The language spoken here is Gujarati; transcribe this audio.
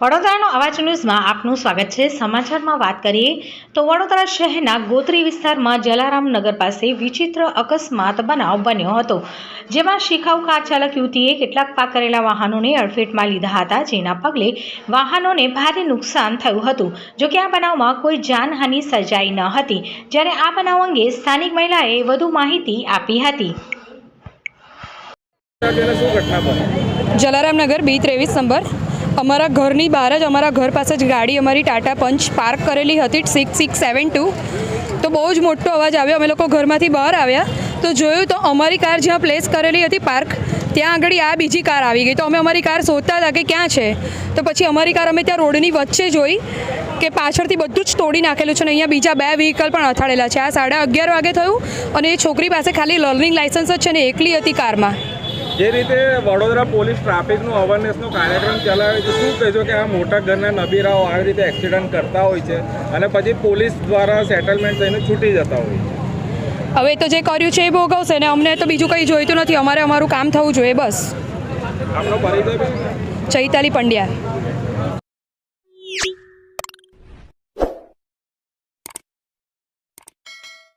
વડોદરાનો અવાજ ન્યૂઝમાં આપનું સ્વાગત છે. સમાચારમાં વાત કરીએ તો વડોદરા શહેરના ગોત્રી વિસ્તારમાં જલારામ નગર પાસે વિચિત્ર અકસ્માત બનાવ બન્યો હતો, જેમાં શિખાઉ કાર ચાલક યુવતીએ કેટલાક પાક કરેલા વાહનોને અડફેટમાં લીધા હતા, જેના પગલે વાહનોને ભારે નુકસાન થયું હતું. જોકે આ બનાવમાં કોઈ જાનહાનિ સર્જાઈ ન હતી. જ્યારે આ બનાવ અંગે સ્થાનિક મહિલાએ વધુ માહિતી આપી હતી. જલારામનગર બી ત્રેવીસ નંબર. અમારા ઘરની બહાર જ અમારા ઘર પાસે જ ગાડી અમારી ટાટા પંચ પાર્ક કરેલી હતી સિક્સ સિક્સ સેવન ટુ તો બહુ જ મોટો અવાજ આવ્યો. અમે લોકો ઘરમાંથી બહાર આવ્યા. તો જોયું તો અમારી કાર જ્યાં પ્લેસ કરેલી હતી પાર્ક, ત્યાં આગળ આ બીજી કાર આવી ગઈ. તો અમે અમારી કાર શોધતા હતા કે ક્યાં છે? તો પછી અમારી કાર અમે ત્યાં રોડની વચ્ચે જોઈ કે પાછળથી બધું જ તોડી નાખેલું છે અને અહીંયા બીજા બે વ્હીકલ પણ અથાડેલા છે. આ સાડા અગિયાર વાગે થયું અને એ છોકરી પાસે ખાલી લર્નિંગ લાઇસન્સ જ છે ને એકલી હતી કારમાં. જે રીતે વડોદરા પોલીસ ટ્રાફિકનું અવેરનેસનો કાર્યક્રમ ચલાવે છે શું કહેજો કે આ મોટા ઘરના નબીરાઓ આવી રીતે એક્સિડન્ટ કરતા હોય છે અને પછી પોલીસ દ્વારા સેટલમેન્ટ થઈને છૂટી જતા હોય છે? હવે તો જે કર્યું છે એ ભોગવશે ને અમને તો બીજું કંઈ જોઈતું નથી. અમારે અમારું કામ થવું જોઈએ બસ. આપનો પરિચય ચૈતાલી પંડ્યા.